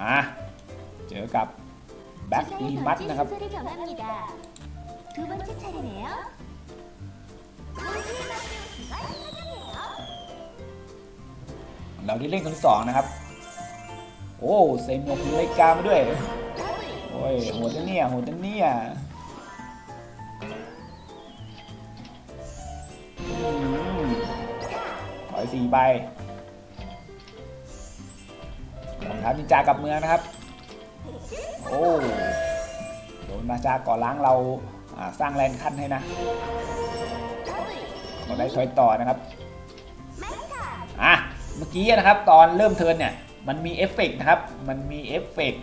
มาเจอกับแบ็คลีมัตนะครับเราได้เล่นคนสองนะครับ โอ้ใส่หมวกนาฬิกามาด้วย โอ้ยโหดเนี่ยโหดเนี่ยถอยสี่ใบ ครับนินจากับเมืองนะครับ โอ้โดนมาจาก่อล้างเราสร้างแลนขั้นให้นะก็ได้ถอยต่อนะครับอะเมื่อกี้นะครับตอนเริ่มเทินเนี่ยมันมีเอฟเฟกนะครับ มันมีเอฟเฟก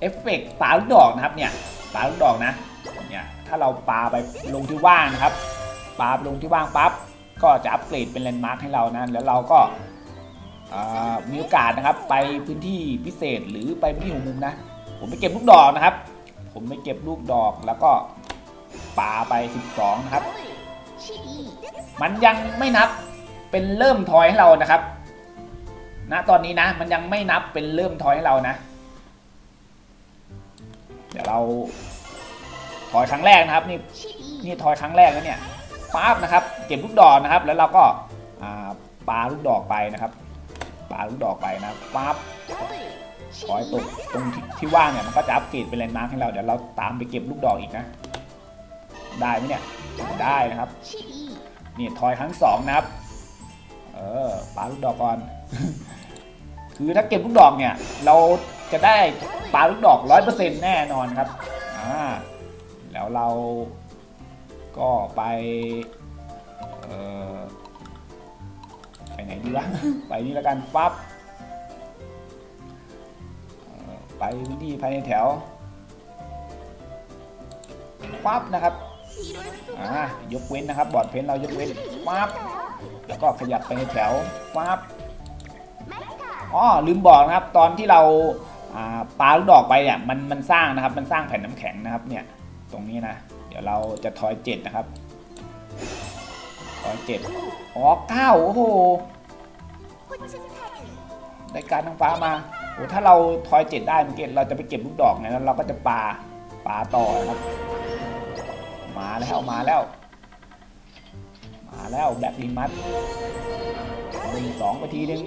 เอฟเฟกปาลูกดอกนะครับเนี่ยปาลูกดอกนะเนี่ยถ้าเราปาไปลงที่ว่างนะครับปาลงที่ว่างปั๊บก็จะอัปเกรดเป็นแลนด์มาร์คให้เรานะแล้วเราก็ มีโอกาสนะครับไปพื้นที่พิเศษหรือไปพื้นที่หัวมุมนะ ผมไปเก็บลูกดอกนะครับ ผมไปเก็บลูกดอกแล้วก็ปาไป 12 นะครับ,มันยังไม่นับเป็นเริ่มทอยให้เรานะครับณตอนนี้นะ มันยังไม่นับเป็นเริ่มทอยให้เรานะ เดี๋ยวเราทอยครั้งแรกนะครับนี่นี่ทอยครั้งแรกแล้วเนี่ยปั๊บนะครับ เก็บลูกดอกนะครับ แล้วเราก็อ่าปาลูกดอกไปนะครับ ปาลูกดอกไปนะปั๊บ더 블, ทอยตก 12, ตรงที่ที่ว่างเนี่ยมันก็จะอัปเกรดเป็นแลนด์มาร์คให้เราเดี๋ยวเราตามไปเก็บลูกดอกอีกนะ ได้ไหมเนี่ยได้นะครับ 12, นี่ทอยครั้งสองนะครับเออปาลูกดอกก่อน คือถ้าเก็บลูกดอกเนี่ย เราจะได้ปาลูกดอกร้อยเปอร์เซ็นต์แน่นอนครับอ่าแล้วเราก็ไปเออ ไหนดีวะ ไปนี่ละกันปั๊บไปพื้นที่ภายในแถวปั๊บนะครับอ่ายกเว้นนะครับ บอดเพนเรายกเว้นปั๊บแล้วก็ขยับไปในแถวปั๊บอ๋อลืมบอกนะครับ ตอนที่เราปาลูกดอกไปเนี่ยมันมันสร้างนะครับ มันสร้างแผ่นน้ำแข็งนะครับเนี่ยตรงนี้นะ เดี๋ยวเราจะทอยเจ็ดนะครับทอยเจ็ดอ๋อเก้าโอ้โห ได้การทางฟ้ามาโอ้ถ้าเราทอยเจ็ดได้เมื่อกี้เราจะไปเก็บลูกดอกไงแล้วเราก็จะปาปาต่อนะครับ มาแล้วมาแล้ว มาแล้วแบล็คลิมัสหนึ่งสองไปทีนึง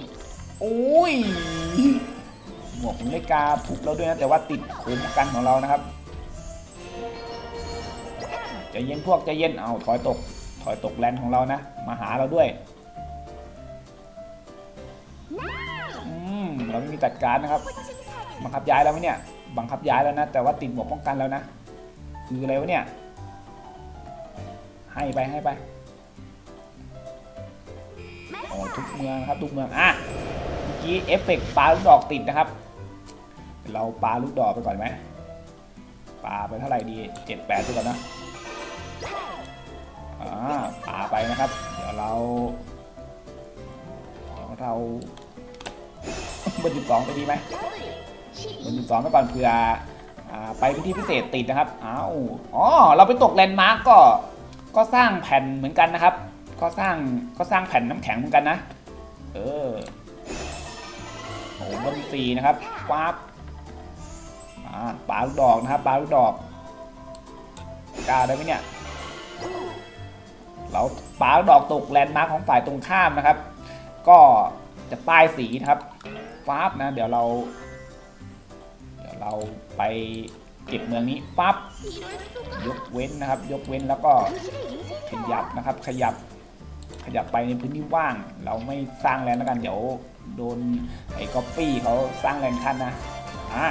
โอ้ยหมวกของเลกาถูกเราด้วยนะแต่ว่าติดโคมกันของเรานะครับใจเย็นพวกใจเย็นเอาถอยตกถอยตกแลนด์ของเรานะ มาหาเราด้วย เราไม่มีตัดการนะครับ บังคับย้ายแล้วไหมเนี่ย บังคับย้ายแล้วนะ แต่ว่าติดหมวกป้องกันแล้วนะ คืออะไรวะเนี่ย ให้ไปให้ไปโอ้ทุกเมืองนะครับทุกเมือง อะ เมื่อกี้เอฟเฟกปลาลูกดอกติดนะครับ เราปลาลูกดอกไปก่อนไหมปลาไปเท่าไหร่ดีเจ็ดแปดดูก่อนนะอ่าปลาไปนะครับ เดี๋ยวเราเดี๋ยวเรา บอร์สิบสองไปดีไหม,เบอร์สิบสองไปก่อนเผื่ออไปพื้นที่พิเศษติดนะครับอ้าวอ๋อเราไปตกแลนด์มาร์กก็ก็สร้างแผ่นเหมือนกันนะครับ ก็สร้างก็สร้างแผ่นน้ำแข็งเหมือนกันนะ เออโอ้เบอร์สี่นะครับปั๊บอ่าปลาลูกดอกนะครับปลาลูกดอกกล้าได้ไหมเนี่ยเราปลาลูกดอกตกแลนด์มาร์กของฝ่ายตรงข้ามนะครับ ก็จะป้ายสีนะครับ ฟ้าบนะ เดี๋ยวเรา เดี๋ยวเราไปเก็บเมืองนี้ปั๊บยกเว้นนะครับ ยกเว้นแล้วก็ขยับนะครับ ขยับขยับไปในพื้นที่ว่าง เราไม่สร้างแลนด์แล้วกันเดี๋ยวโดนไอ้ก๊อปปี้เขาสร้างแลนด์ขั้นนะอ่า